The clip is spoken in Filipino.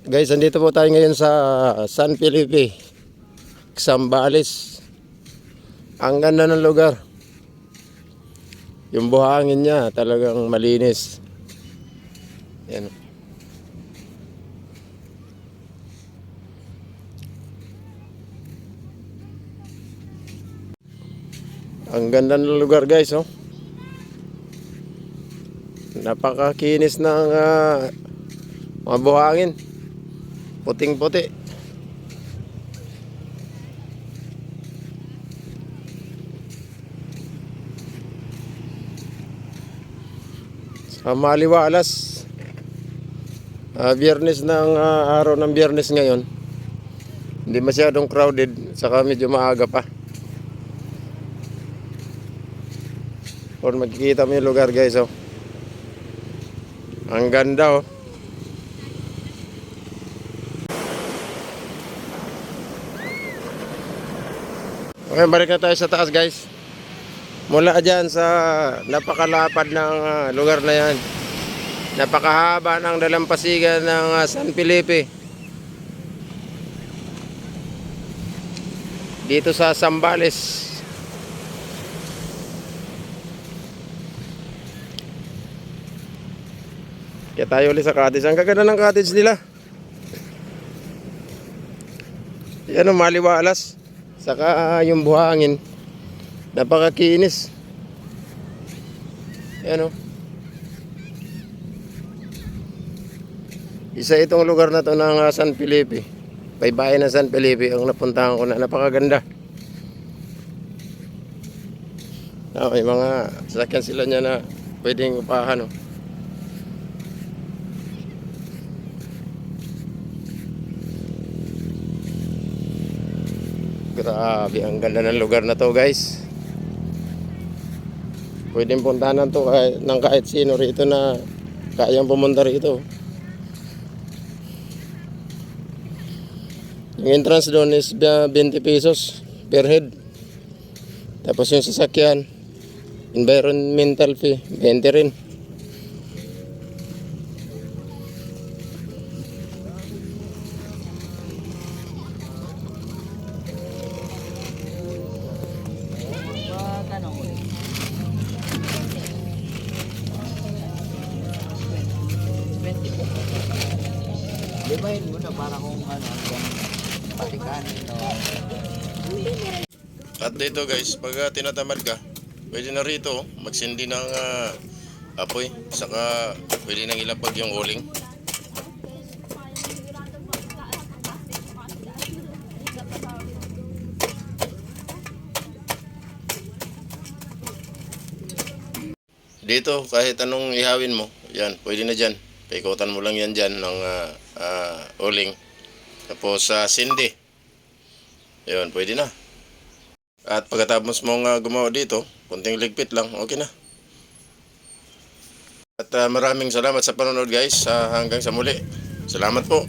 Guys, andito po tayo ngayon sa San Felipe, Zambales. Ang ganda ng lugar. Yung buhangin niya talagang malinis. Yan. Ang ganda ng lugar guys, oh. Napakakinis ng ah, mga buhangin. Puting-puti. Sa Maliwalas. Ah, biyernes ng ah, araw ng biyernes ngayon. Hindi masyadong crowded, saka medyo maaga pa. Or magkikita mo yung lugar guys, oh. Ang ganda, oh. Okay, balik na tayo sa taas guys. Mula dyan sa napakalapad ng ah, lugar na yan. Napakahaba ng dalampasigan ng ah, San Felipe. Dito sa Sambales. Kaya tayo ulit sa cottage. Ang gaganda ng cottage nila. Yan o, maliwalas. Saka ah, yung buhangin. Napakakinis. Yan o. Isa itong lugar na to ng San Felipe. Baybayin ng San Felipe ang napuntahan ko na napakaganda. Ah, may mga sasakyan sila niya na pwedeng upahan. Oh. Grabe, ang ganda ng lugar na to guys. Pwedeng puntahan to kahit, ng kahit sino rito na kayang pumunta rito. Yung entrance doon is uh, 20 pesos per head. Tapos yung sasakyan, environmental fee, 20 rin. Libahin mo na para kung ano, kung patikanin no. At dito guys, pag uh, tinatamad ka, pwede na rito magsindi ng ah, apoy. Saka pwede nang ilapag yung uling. Dito, kahit anong ihawin mo, yan, pwede na dyan. Paikutan mo lang yan dyan ng ah, ah, uling. Tapos sa sindi. Yun, pwede na. At pagkatapos mong uh, gumawa dito, kunting ligpit lang, okay na. At uh, maraming salamat sa panonood guys. Uh, hanggang sa muli. Salamat po.